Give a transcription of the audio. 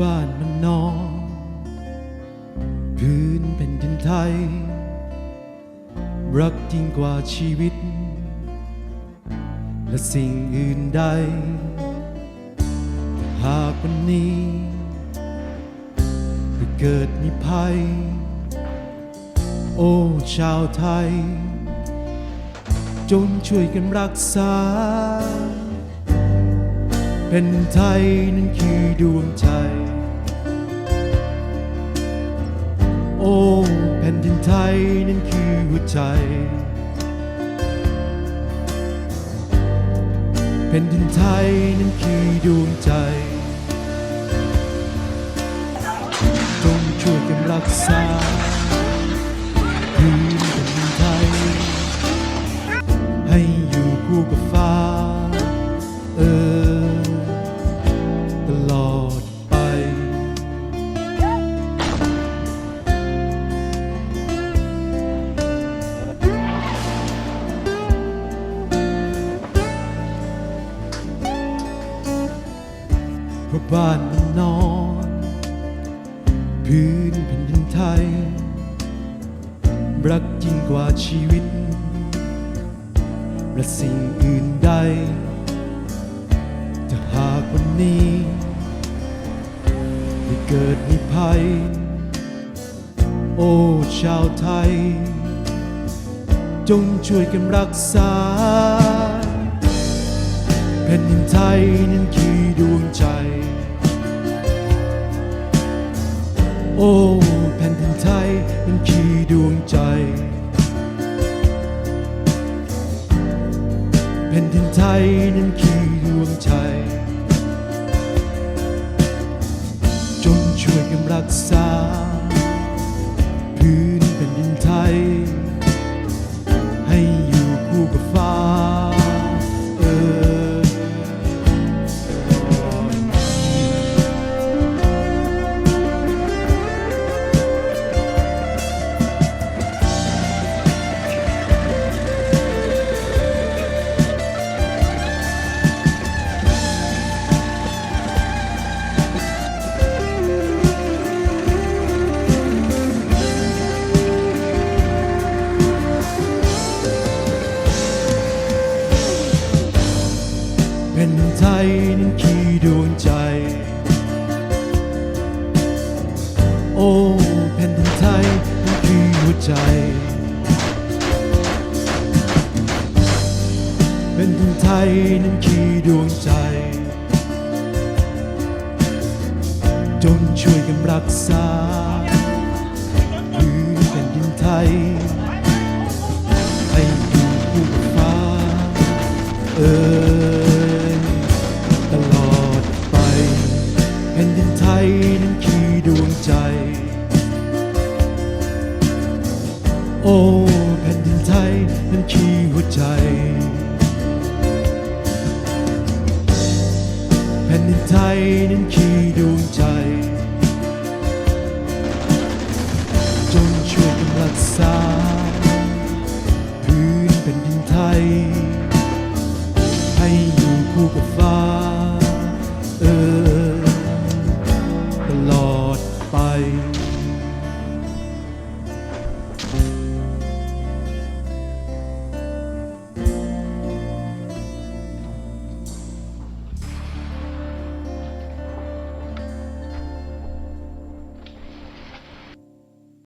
บ้านมันนอน พื้นเป็นดินไทย รักยิ่งกว่าชีวิต และสิ่งอื่นใดแต่หากวันนี้จะเกิดมีภัย โอ้ชาวไทย จงช่วยกันรักษาเป็นไทยนั้นคือดวงใจ ดินไทยนั้นคือหัวใจ แผ่นดินไทยนั้นคือดวงใจจงช่วยกันรักษา เพราะบ้านมันนอน พื้นแผ่นดินไทย รักยิ่งกว่าชีวิต และสิ่งอื่นใดจะหากวันนี้ได้เกิดมีภัย โอ้ชาวไทย จงช่วยกันรักษา ผ่นดินไทยนั้นคือดวงใจ โอ้แผ่นดินไทยนั้นคือดวงใจ แผ่นดินไทยนั้นคือดวงใจ จงช่วยกันรักษาพื้น ผ่นดินไทยนั้นคือดวงใจ โอ้แผ่นดินไทยนั้นคือหัวใจแผ่นดินไทยนั้นคือดวงใจ จงช่วยกันรักษาพื้นแผ่นดินไทย ให้อยู่คู่กับฟ้า